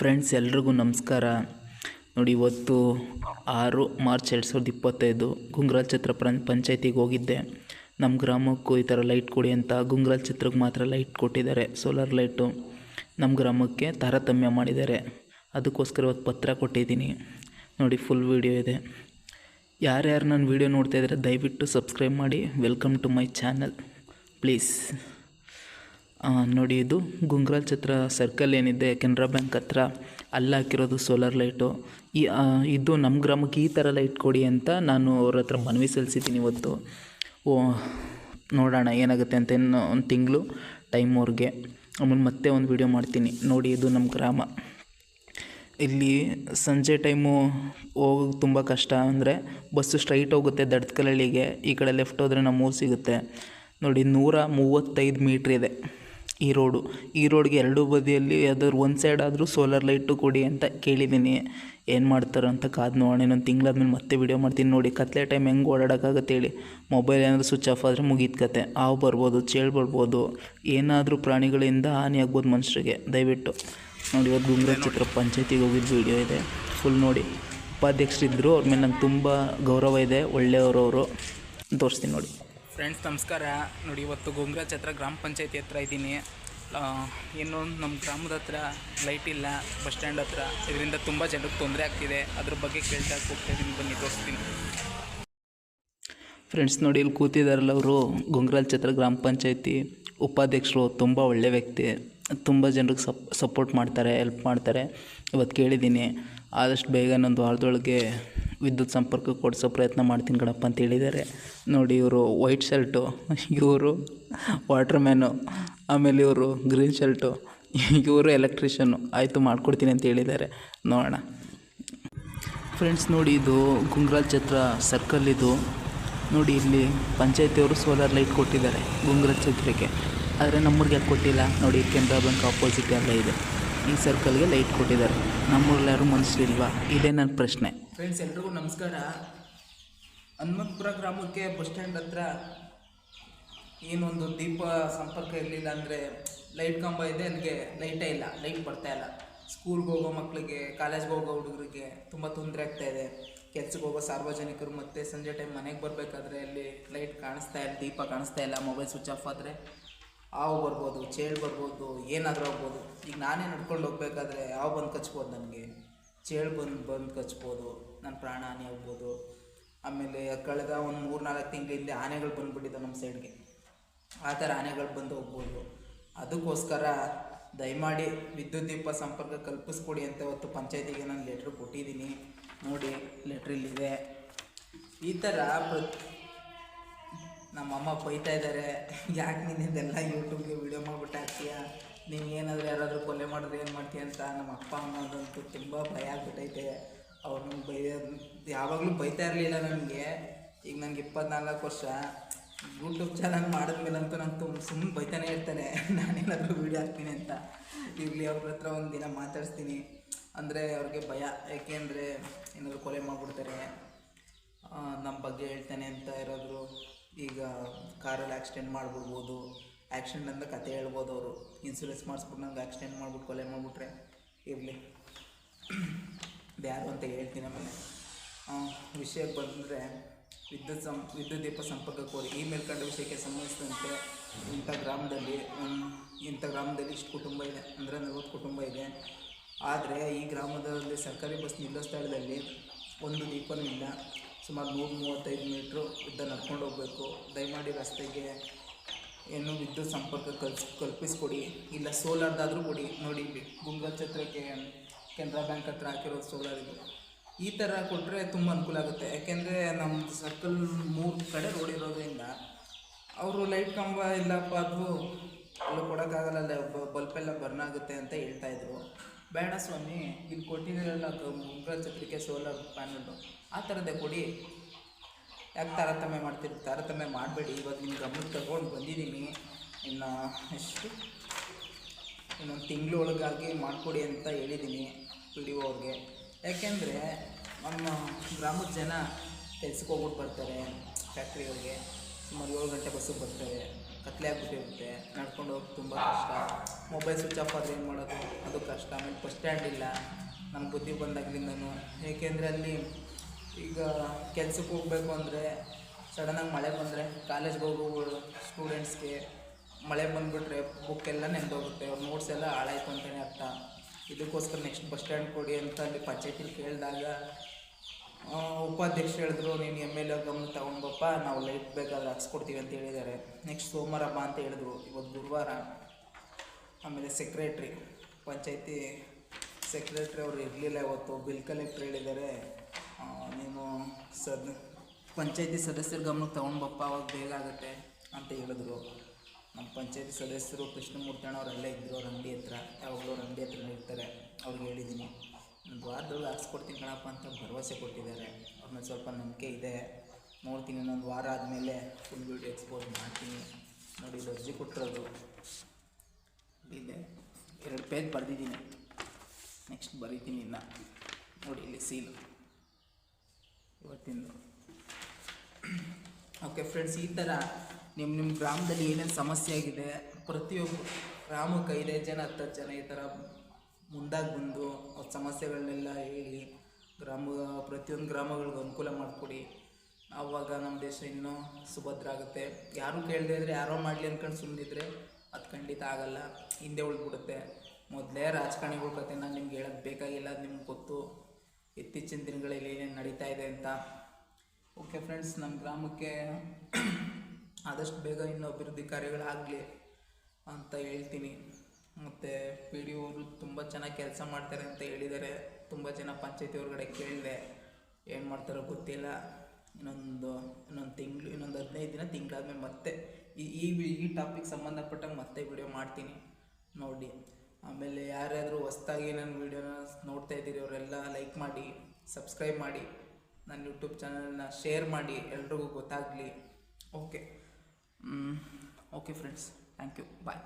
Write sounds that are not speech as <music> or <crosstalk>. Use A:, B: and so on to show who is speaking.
A: Friends, ಎಲ್ರಿಗೂ ನಮಸ್ಕಾರ. ನೋಡಿ, ಇವತ್ತು ಆರು ಮಾರ್ಚ್ ಎರಡು ಸಾವಿರದ ಇಪ್ಪತ್ತೈದು ಗುಂಗ್ರಾಲ್ ಛತ್ರ ಪ್ರ ಪಂಚಾಯತಿಗೆ ಹೋಗಿದ್ದೆ. ನಮ್ಮ ಗ್ರಾಮಕ್ಕೂ ಈ ಥರ ಲೈಟ್ ಕೊಡಿ ಅಂತ ಗುಂಗ್ರಾಲ್ ಛತ್ರಕ್ಕೆ ಮಾತ್ರ ಲೈಟ್ ಕೊಟ್ಟಿದ್ದಾರೆ, ಸೋಲಾರ್ ಲೈಟು. ನಮ್ಮ ಗ್ರಾಮಕ್ಕೆ ತಾರತಮ್ಯ ಮಾಡಿದ್ದಾರೆ. ಅದಕ್ಕೋಸ್ಕರ ಇವತ್ತು ಪತ್ರ ಕೊಟ್ಟಿದ್ದೀನಿ. ನೋಡಿ, ಫುಲ್ ವೀಡಿಯೋ ಇದೆ. ಯಾರ್ಯಾರು ನಾನು ವೀಡಿಯೋ ನೋಡ್ತಾ ಇದ್ದಾರೆ ದಯವಿಟ್ಟು ಸಬ್ಸ್ಕ್ರೈಬ್ ಮಾಡಿ, welcome to my channel. Please. ನೋಡಿ ಇದು ಗುಂಗ್ರಾಲ್ ಛತ್ರ ಸರ್ಕಲ್ ಏನಿದೆ, ಕೆನರಾ ಬ್ಯಾಂಕ್ ಹತ್ರ ಅಲ್ಲಿ ಹಾಕಿರೋದು ಸೋಲಾರ್ ಲೈಟು ಈ ಇದು ನಮ್ಮ ಗ್ರಾಮಕ್ಕೆ ಈ ಥರ ಲೈಟ್ ಕೊಡಿ ಅಂತ ನಾನು ಅವ್ರ ಹತ್ರ ಮನವಿ ಸಲ್ಲಿಸಿದ್ದೀನಿ ಇವತ್ತು. ಓ, ನೋಡೋಣ ಏನಾಗುತ್ತೆ ಅಂತ ಇನ್ನು ಒಂದು ತಿಂಗಳು ಟೈಮ್ ಅವ್ರಿಗೆ. ಆಮೇಲೆ ಮತ್ತೆ ಒಂದು ವೀಡಿಯೋ ಮಾಡ್ತೀನಿ. ನೋಡಿ ಇದು ನಮ್ಮ ಗ್ರಾಮ. ಇಲ್ಲಿ ಸಂಜೆ ಟೈಮು ಹೋಗೋಕ್ಕೆ ತುಂಬ ಕಷ್ಟ. ಅಂದರೆ ಬಸ್ಸು ಸ್ಟ್ರೈಟ್ ಹೋಗುತ್ತೆ ದಡ್ಕಲಳ್ಳಿಗೆ. ಈ ಕಡೆ ಲೆಫ್ಟ್ ಹೋದರೆ ನಮ್ಮ ಊರು ಸಿಗುತ್ತೆ. ನೋಡಿ ನೂರ ಮೂವತ್ತೈದು ಮೀಟ್ರ್ ಇದೆ. ಈ ರೋಡು. ಈ ರೋಡ್ಗೆ ಎರಡೂ ಬದಿಯಲ್ಲಿ ಯಾವ್ದಾದ್ರು ಒಂದು ಸೈಡ್ ಆದರೂ ಸೋಲಾರ್ ಲೈಟು ಕೊಡಿ ಅಂತ ಕೇಳಿದ್ದೀನಿ ಏನು ಮಾಡ್ತಾರೆ ಅಂತ ಕಾದು ನೋಡೋಣ, ಇನ್ನೊಂದು ತಿಂಗಳಾದ್ಮೇಲೆ ಮತ್ತೆ ವೀಡಿಯೋ ಮಾಡ್ತೀನಿ ನೋಡಿ. ಕತ್ಲೆ ಟೈಮ್ ಹೆಂಗೆ ಓಡಾಡೋಕ್ಕಾಗತ್ತೆ ಹೇಳಿ. ಮೊಬೈಲ್ ಏನಾದರೂ ಸ್ವಿಚ್ ಆಫ್ ಆದರೆ ಮುಗೀತು ಕತೆ. ಹಾವು ಬರ್ಬೋದು, ಚೇಳು ಬರ್ಬೋದು, ಏನಾದರೂ ಪ್ರಾಣಿಗಳಿಂದ ಹಾನಿ ಆಗ್ಬೋದು ಮನುಷ್ಯರಿಗೆ. ದಯವಿಟ್ಟು ನೋಡಿ ಇವತ್ತು ಗುಂಗ್ರ ಚಿತ್ರ ಪಂಚಾಯತಿಗೆ ಹೋಗಿದ್ದು ವೀಡಿಯೋ ಇದೆ. ಫುಲ್ ನೋಡಿ. ಉಪಾಧ್ಯಕ್ಷರಿದ್ದರು ಅವ್ರ ಮೇಲೆ ನಂಗೆ ತುಂಬ ಗೌರವ ಇದೆ. ಒಳ್ಳೆಯವರು ತೋರಿಸ್ತೀನಿ ನೋಡಿ. ಫ್ರೆಂಡ್ಸ್, ನಮಸ್ಕಾರ. ನೋಡಿ, ಇವತ್ತು ಗುಂಗ್ರಾ ಛತ್ರ ಗ್ರಾಮ ಪಂಚಾಯತಿ ಹತ್ರ ಇದ್ದೀನಿ. ಇನ್ನು ನಮ್ಮ ಗ್ರಾಮದ ಹತ್ರ ಲೈಟ್ ಇಲ್ಲ ಬಸ್ ಸ್ಟ್ಯಾಂಡ್ ಹತ್ರ. ಇದರಿಂದ ತುಂಬ ಜನಕ್ಕೆ ತೊಂದರೆ ಆಗ್ತಿದೆ. ಅದ್ರ ಬಗ್ಗೆ ಕೇಳ್ತಾ ಹೋಗ್ತಾ ಇದ್ದೀನಿ ಬನ್ನಿ, ತೋರಿಸ್ತೀನಿ. ಫ್ರೆಂಡ್ಸ್, ನೋಡಿ, ಇಲ್ಲಿ ಕೂತಿದ್ದಾರಲ್ಲ ಅವರು. ಗುಂಗ್ರಾಲ್ ಛತ್ರ ಗ್ರಾಮ ಪಂಚಾಯತಿ ಉಪಾಧ್ಯಕ್ಷರು. ತುಂಬ ಒಳ್ಳೆ ವ್ಯಕ್ತಿ. ತುಂಬ ಜನರಿಗೆ ಸಪ್ ಸಪೋರ್ಟ್ ಮಾಡ್ತಾರೆ ಹೆಲ್ಪ್ ಮಾಡ್ತಾರೆ. ಇವತ್ತು ಕೇಳಿದ್ದೀನಿ. ಆದಷ್ಟು ಬೇಗ ನಂದು ವಾರದೊಳಗೆ ವಿದ್ಯುತ್ ಸಂಪರ್ಕ ಕೊಡಿಸೋ ಪ್ರಯತ್ನ ಮಾಡ್ತೀನಿ ಕಣಪ್ಪ ಅಂತ ಹೇಳಿದ್ದಾರೆ. ನೋಡಿ ಇವರು ವೈಟ್ ಶರ್ಟು ಇವರು ವಾಟರ್ ಮ್ಯಾನು ಆಮೇಲೆ ಇವರು ಗ್ರೀನ್ ಶರ್ಟು ಇವರು ಎಲೆಕ್ಟ್ರಿಷನ್ನು ಆಯಿತು ಮಾಡಿಕೊಡ್ತೀನಿ ಅಂತ ಹೇಳಿದ್ದಾರೆ. ನೋಡೋಣ. ಫ್ರೆಂಡ್ಸ್ ನೋಡಿ ಇದು ಗುಂಗ್ರಾಲ್ ಛತ್ರ ಸರ್ಕಲ್ ಇದು. ನೋಡಿ ಇಲ್ಲಿ ಪಂಚಾಯತಿಯವರು ಸೋಲಾರ್ ಲೈಟ್ ಕೊಟ್ಟಿದ್ದಾರೆ ಗುಂಗ್ರಾಲ್ ಛತ್ರಕ್ಕೆ. ಆದರೆ ನಮ್ಮೂರಿಗೆ ಯಾಕೆ ಕೊಟ್ಟಿಲ್ಲ? ನೋಡಿ ಕೆನರಾ ಬ್ಯಾಂಕ್ ಆಪೋಸಿಟ್ ಎಲ್ಲ ಇದೆ. ಈ ಸರ್ಕಲ್ಗೆ ಲೈಟ್ ಕೊಟ್ಟಿದ್ದಾರೆ. ನಮ್ಮೂರಲ್ಲಿ ಯಾರು ಮನುಷ್ಯರಿಲ್ವಾ? ಇದೇ ನನ್ನ ಪ್ರಶ್ನೆ. ಫ್ರೆಂಡ್ಸ್ ಎಲ್ರಿಗೂ ನಮಸ್ಕಾರ. ಹನುಮಂತಪುರ ಗ್ರಾಮಕ್ಕೆ ಬಸ್ ಸ್ಟ್ಯಾಂಡ್ ಹತ್ರ ಏನೊಂದು ದೀಪ ಸಂಪರ್ಕ ಇರಲಿಲ್ಲ ಅಂದರೆ ಲೈಟ್ ಕಂಬ ಇದೆ, ಅಲ್ಲಿಗೆ ಲೈಟೇ ಇಲ್ಲ ಲೈಟ್ ಬರ್ತಾ ಇಲ್ಲ. ಸ್ಕೂಲ್ಗೆ ಹೋಗೋ ಮಕ್ಕಳಿಗೆ ಕಾಲೇಜ್ಗೆ ಹೋಗೋ ಹುಡುಗರಿಗೆ ತುಂಬ ತೊಂದರೆ ಆಗ್ತಾ ಇದೆ. ಕೆಲ್ಸಕ್ಕೆ ಹೋಗೋ ಸಾರ್ವಜನಿಕರು ಮತ್ತು ಸಂಜೆ ಟೈಮ್ ಮನೆಗೆ ಬರಬೇಕಾದ್ರೆ ಅಲ್ಲಿ ಲೈಟ್ ಕಾಣಿಸ್ತಾ ಇಲ್ಲ, ದೀಪ ಕಾಣಿಸ್ತಾ ಇಲ್ಲ ಮೊಬೈಲ್ ಸ್ವಿಚ್ ಆಫ್ ಆದರೆ ಹಾವು ಬರ್ಬೋದು, ಚೇಳು ಬರ್ಬೋದು, ಏನಾದರೂ ಆಗ್ಬೋದು. ಈಗ ನಾನೇ ನಡ್ಕೊಂಡು ಹೋಗ್ಬೇಕಾದ್ರೆ ಹಾವು ಬಂದು ಕಚ್ಬೋದು ನನಗೆ. ಚೇಳು ಬಂದು ಬಂದು ಕಚ್ಬೋದು ನನ್ನ ಪ್ರಾಣ ಹಾನಿ ಆಗ್ಬೋದು. ಆಮೇಲೆ ಕಳೆದ ಒಂದು ಮೂರು ನಾಲ್ಕು ತಿಂಗಳ ಹಿಂದೆ ಆನೆಗಳು ಬಂದುಬಿಟ್ಟಿದ್ದಾವೆ ನಮ್ಮ ಸೈಡ್ಗೆ. ಆ ಥರ ಆನೆಗಳು ಬಂದು ಹೋಗ್ಬೋದು. ಅದಕ್ಕೋಸ್ಕರ ದಯಮಾಡಿ ವಿದ್ಯುತ್ ದೀಪ ಸಂಪರ್ಕ ಕಲ್ಪಿಸ್ಕೊಡಿ ಅಂತ ಇವತ್ತು ಪಂಚಾಯತಿಗೆ ನಾನು ಲೆಟ್ರ್ ಕೊಟ್ಟಿದ್ದೀನಿ. ನೋಡಿ ಲೆಟ್ರ್ ಇಲ್ಲಿದೆ. ಈ ಥರ ನಮ್ಮ ನಮ್ಮಮ್ಮ ಬೈತಾ ಇದ್ದಾರೆ ಯಾಕೆ ನೀನು ಇದೆಲ್ಲ ಯೂಟ್ಯೂಬ್ಗೆ ವೀಡಿಯೋ ಮಾಡಿಬಿಟ್ಟು ಹಾಕ್ತೀಯ ನೀನು ಏನಾದರೂ ಯಾರಾದರೂ ಕೊಲೆ ಮಾಡಿದ್ರೆ ಏನು ಮಾಡ್ತೀಯ ಅಂತ ನಮ್ಮ ಅಪ್ಪ ಅಮ್ಮದಂತೂ ತುಂಬ ಭಯ ಆಗ್ಬಿಟ್ಟೈತೆ. ಅವ್ರನ್ನ ಬೈಯ ಯಾವಾಗಲೂ ಬೈತಾ ಇರಲಿಲ್ಲ ನನಗೆ. ಈಗ ನನಗೆ ಇಪ್ಪತ್ನಾಲ್ಕು ವರ್ಷ. ಯೂಟ್ಯೂಬ್ ಚಾನಲ್ ಮಾಡಿದ್ಮೇಲಂತೂ ನಂಗೆ ತುಂಬ ಸುಮ್ಮನೆ ಬೈತಾನೆ ಇರ್ತಾನೆ. <laughs> ನಾನೇನಾದರೂ ವೀಡಿಯೋ ಹಾಕ್ತೀನಿ ಅಂತ. ಇರಲಿ, ಅವ್ರ ಹತ್ರ ಒಂದು ದಿನ ಮಾತಾಡಿಸ್ತೀನಿ. ಅಂದರೆ ಅವ್ರಿಗೆ ಭಯ. ಯಾಕೆಂದರೆ ಏನಾದರೂ ಕೊಲೆ ಮಾಡಿಬಿಡ್ತಾರೆ. ನಮ್ಮ ಬಗ್ಗೆ ಹೇಳ್ತಾನೆ ಅಂತ ಇರೋದ್ರು ಈಗ ಕಾರಲ್ಲಿ ಆಕ್ಸಿಡೆಂಟ್ ಮಾಡ್ಬಿಡ್ಬೋದು. ಆಕ್ಸಿಡೆಂಟ್ ಅಂದ ಕತೆ ಹೇಳ್ಬೋದು ಅವರು. ಇನ್ಸುರೆನ್ಸ್ ಮಾಡಿಸ್ಬಿಟ್ಟು ನಂಗೆ ಆ್ಯಕ್ಸಿಡೆಂಟ್ ಮಾಡ್ಬಿಟ್ಟು ಕೊಲೆ ಮಾಡಿಬಿಟ್ರೆ. ಇರಲಿ. ಯಾರು ಅಂತ ಹೇಳ್ತೀನಿ ಆಮೇಲೆ ವಿಷಯಕ್ಕೆ ಬಂದರೆ ವಿದ್ಯುತ್ ಸಂ, ವಿದ್ಯುತ್ ದೀಪ ಸಂಪರ್ಕ ಕೋರಿ ಈ ಮೇಲ್ಕಂಡ ವಿಷಯಕ್ಕೆ ಸಂಬಂಧಿಸಿದಂತೆ ಇಂಥ ಗ್ರಾಮದಲ್ಲಿ ಇಂಥ ಗ್ರಾಮದಲ್ಲಿ ಇಷ್ಟು ಕುಟುಂಬ ಇದೆ. ಅಂದರೆ ನಲವತ್ತು ಕುಟುಂಬ ಇದೆ. ಆದರೆ ಈ ಗ್ರಾಮದಲ್ಲಿ ಸರ್ಕಾರಿ ಬಸ್ ನಿಲ್ಲೋ ಸ್ಥಳದಲ್ಲಿ ಒಂದು ದೀಪನೂ ಇಲ್ಲ. ಸುಮಾರು ನೂರು ಮೂವತ್ತೈದು ಮೀಟ್ರು ಉದ್ದ ನಡ್ಕೊಂಡು ಹೋಗಬೇಕು. ದಯಮಾಡಿ ರಸ್ತೆಗೆ ಏನು ವಿದ್ಯುತ್ ಸಂಪರ್ಕ ಕಲ್ಸ್, ಕಲ್ಪಿಸ್ಕೊಡಿ. ಇಲ್ಲ ಸೋಲಾರ್ದಾದರೂ ಕೊಡಿ. ನೋಡಿ ಗುಂಗಲ್ ಛತ್ರಕ್ಕೆ ಕೆನರಾ ಬ್ಯಾಂಕ್ ಹತ್ರ ಹಾಕಿರೋ ಸೋಲಾರ್ ಇದು. ಈ ಥರ ಕೊಟ್ಟರೆ ತುಂಬ ಅನುಕೂಲ ಆಗುತ್ತೆ. ಯಾಕೆಂದರೆ ನಮ್ಮ ಸರ್ಕಲ್ ಮೂರು ಕಡೆ ರೋಡ್ ಇರೋದ್ರಿಂದ ಅವರು ಲೈಟ್ ಕಂಬ ಇಲ್ಲಪ್ಪ ಅದು ಅಲ್ಲಿ ಕೊಡೋಕ್ಕಾಗಲ್ಲ ಬಲ್ಪೆಲ್ಲ ಬರ್ನ್ ಆಗುತ್ತೆ ಅಂತ ಹೇಳ್ತಾ ಇದ್ರು. ಬೇಡ ಸ್ವಾಮಿ, ಇಲ್ಲಿ ಕೊಟ್ಟಿದ್ದೀರಲ್ಲ ಗುಂಗಲ್ ಛತ್ರಕ್ಕೆ ಸೋಲಾರ್ ಪ್ಯಾನಲ್ಲು ಆ ಥರದ್ದೇ ಕೊಡಿ. ಯಾಕೆ ತಾರತಮ್ಯ ಮಾಡ್ತೀರಿ? ತಾರತಮ್ಯ ಮಾಡಬೇಡಿ. ಇವಾಗ ನಿಮ್ಮ ಗಮನ ತಗೊಂಡು ಬಂದಿದ್ದೀನಿ. ಇನ್ನು ಎಷ್ಟು? ಇನ್ನೊಂದು ತಿಂಗಳು ಒಳಗಾಗಿ ಮಾಡಿಕೊಡಿ ಅಂತ ಹೇಳಿದ್ದೀನಿ ಪಿ ಡಿ ಒ ಯಾಕೆಂದರೆ ನಮ್ಮ ಗ್ರಾಮದ ಜನ ಕೆಲ್ಸಕ್ಕೆ ಹೋಗ್ಬಿಟ್ಟು ಬರ್ತಾರೆ ಫ್ಯಾಕ್ಟ್ರಿಗಳಿಗೆ ಸುಮಾರು ಏಳು ಗಂಟೆ ಬಸ್ಸಿಗೆ ಬರ್ತಾರೆ. ಕತ್ಲೆ ಆಗ್ಬಿಟ್ಟಿರುತ್ತೆ. ನಡ್ಕೊಂಡು ಹೋಗಿ ತುಂಬ ಕಷ್ಟ. ಮೊಬೈಲ್ ಸ್ವಿಚ್ ಆಫ್ ಆದರೆ ಏನು ಮಾಡೋದು? ಅದು ಕಷ್ಟ. ಕಷ್ಟ ಆಮೇಲೆ ಬಸ್ ಸ್ಟ್ಯಾಂಡ್ ಇಲ್ಲ. ನನ್ನ ಬುದ್ಧಿ ಬಂದಾಗಲಿಂದನೂ. ಏಕೆಂದರೆ ಅಲ್ಲಿ ಈಗ ಕೆಲ್ಸಕ್ಕೆ ಹೋಗಬೇಕು ಅಂದರೆ ಸಡನ್ನಾಗಿ ಮಳೆ ಬಂದರೆ ಕಾಲೇಜ್ಗೆ ಹೋಗೋ ಸ್ಟೂಡೆಂಟ್ಸ್ಗೆ ಮಳೆ ಬಂದುಬಿಟ್ರೆ ಬುಕ್ ಎಲ್ಲ ನೆನೆದೋಗುತ್ತೆ. ಅವ್ರ ನೋಟ್ಸ್ ಎಲ್ಲ ಹಾಳಾಯ್ತು ಅಂತಲೇ ಅರ್ಥ. ಇದಕ್ಕೋಸ್ಕರ ನೆಕ್ಸ್ಟ್ ಬಸ್ ಸ್ಟ್ಯಾಂಡ್ ಕೊಡಿ ಅಂತ ಅಲ್ಲಿ ಪಂಚಾಯತಿಲಿ ಕೇಳಿದಾಗ ಆ, ಉಪಾಧ್ಯಕ್ಷರು ಹೇಳಿದ್ರು ನೀನು ಎಂ ಎಲ್ ಎ ಗಮನ ತಗೊಂಡ್ಬಪ್ಪ ನಾವು ಲೈಟ್ ಬೇಕಾದ್ರೆ ಹಾಕ್ಸ್ಕೊಡ್ತೀವಿ ಅಂತ ಹೇಳಿದ್ದಾರೆ. ನೆಕ್ಸ್ಟ್ ಸೋಮವಾರ ಬಾ ಅಂತ ಹೇಳಿದ್ರು ಇವತ್ತು ಗುರುವಾರ. ಆಮೇಲೆ ಸೆಕ್ರೆಟ್ರಿ ಪಂಚಾಯತಿ ಸೆಕ್ರೆಟ್ರಿ ಅವರು ಇರಲಿಲ್ಲ ಇವತ್ತು ಬಿಲ್ ಕಲೆಕ್ಟ್ರ್ ಹೇಳಿದ್ದಾರೆ. ನೀನು ಸದ್ ಪಂಚಾಯತಿ ಸದಸ್ಯರ ಗಮನಕ್ಕೆ ತೊಗೊಂಡ್ಬಪ್ಪ, ಅವಾಗ ಬೇಗ ಆಗುತ್ತೆ ಅಂತ ಹೇಳಿದ್ರು. ನಮ್ಮ ಪಂಚಾಯತಿ ಸದಸ್ಯರು ಕೃಷ್ಣಮೂರ್ತಿ ಅಣ್ಣ ಅವರಲ್ಲೇ ಇದ್ದರು ಅವ್ರ ಅಂಗಡಿ ಹತ್ರ. ಯಾವಾಗಲೂ ಅವ್ರ ಅಂಗಡಿ ಹತ್ರ ಇರ್ತಾರೆ, ಅವ್ರಿಗೆ ಹೇಳಿದ್ದೀನಿ ಒಂದು ವಾರದೊಳಗೆ ಹಾಕ್ಸ್ಕೊಡ್ತೀನಿ ಕಣಪ್ಪ ಅಂತ ಭರವಸೆ ಕೊಟ್ಟಿದ್ದಾರೆ. ಅವ್ರ ಸ್ವಲ್ಪ ನಂಬಿಕೆ ಇದೆ. ನೋಡ್ತೀನಿ, ಇನ್ನೊಂದು ವಾರ ಆದಮೇಲೆ ಫುಲ್ ವೀಡಿಯೋ ಎಕ್ಸ್ಪೋಸ್ ಮಾಡ್ತೀನಿ. ನೋಡಿ, ಇದು ಅರ್ಜಿ ಕೊಟ್ಟಿರೋದು. ಇದೆ. ಎರಡು ಪೇಜ್ ಬರೆದಿದ್ದೀನಿ. ನೆಕ್ಸ್ಟ್ ಬರೀತೀನಿ ಇನ್ನು. ನೋಡಿ, ಇಲ್ಲಿ ಸೀಲು ಇವತ್ತಿಂದು ಓಕೆ ಫ್ರೆಂಡ್ಸ್ ಈ ಥರ ನಿಮ್ಮ ನಿಮ್ಮ ಗ್ರಾಮದಲ್ಲಿ ಏನೇನು ಸಮಸ್ಯೆ ಆಗಿದೆ? ಪ್ರತಿಯೊಬ್ಬ ಗ್ರಾಮಕ್ಕೆ ಐದೈದು ಜನ ಹತ್ತತ್ತು ಜನ ಈ ಥರ ಮುಂದಾಗಿ ಬಂದು ಅವ್ರ ಸಮಸ್ಯೆಗಳನ್ನೆಲ್ಲ ಹೇಳಿ, ಗ್ರಾಮ ಪ್ರತಿಯೊಂದು ಗ್ರಾಮಗಳಿಗೆ ಅನುಕೂಲ ಮಾಡಿಕೊಡಿ. ಆವಾಗ ನಮ್ಮ ದೇಶ ಇನ್ನೂ ಸುಭದ್ರ ಆಗುತ್ತೆ ಯಾರೂ ಕೇಳದೇ ಇದ್ರೆ, ಯಾರೋ ಮಾಡಲಿ ಅಂದ್ಕೊಂಡು ಸುಮ್ಮನಿದ್ರೆ ಅದು ಖಂಡಿತ ಆಗಲ್ಲ. ಹಿಂದೆ ಉಳ್ದ್ಬಿಡುತ್ತೆ. ಮೊದಲೇ ರಾಜಕಾರಣಿಗಳ ಕತೆ ನಾನು ನಿಮ್ಗೆ ಹೇಳೋದು ಬೇಕಾಗಿಲ್ಲ, ಅದು ನಿಮ್ಗೆ ಗೊತ್ತು. ಇತ್ತೀಚಿನ ದಿನಗಳಲ್ಲಿ ಏನೇನು ನಡೀತಾ ಇದೆ ಅಂತ. ಓಕೆ ಫ್ರೆಂಡ್ಸ್ ನಮ್ಮ ಗ್ರಾಮಕ್ಕೆ ಆದಷ್ಟು ಬೇಗ ಇನ್ನೂ ಅಭಿವೃದ್ಧಿ ಕಾರ್ಯಗಳಾಗಲಿ ಅಂತ ಹೇಳ್ತೀನಿ. ಮತ್ತು ಪಿ ಡಿ ಅವರು ತುಂಬ ಚೆನ್ನಾಗಿ ಕೆಲಸ ಮಾಡ್ತಾರೆ ಅಂತ ಹೇಳಿದ್ದಾರೆ. ತುಂಬ ಜನ ಪಂಚಾಯತಿ ಹೊರಗಡೆ ಕೇಳಿದೆ, ಏನು ಮಾಡ್ತಾರೋ ಗೊತ್ತಿಲ್ಲ. ಇನ್ನೊಂದು ಇನ್ನೊಂದು ತಿಂಗಳು, ಇನ್ನೊಂದು ಹದಿನೈದು ದಿನ ತಿಂಗಳಾದ್ಮೇಲೆ ಮತ್ತೆ ಈ ಈ ಈ ಟಾಪಿಕ್ ಸಂಬಂಧಪಟ್ಟಂಗೆ ಮತ್ತೆ ವಿಡಿಯೋ ಮಾಡ್ತೀನಿ. ನೋಡಿ. ಆಮೇಲೆ ಯಾರ್ಯಾದರೂ ಹೊಸ್ದಾಗಿ ನನ್ನ ವೀಡಿಯೋನ ನೋಡ್ತಾ ಇದ್ದೀರಿ ಅವರೆಲ್ಲ ಲೈಕ್ ಮಾಡಿ ಸಬ್ಸ್ಕ್ರೈಬ್ ಮಾಡಿ, ನನ್ನ ಯೂಟ್ಯೂಬ್ ಚಾನಲ್ನ ಶೇರ್ ಮಾಡಿ ಎಲ್ರಿಗೂ ಗೊತ್ತಾಗಲಿ. Okay okay friends thank you bye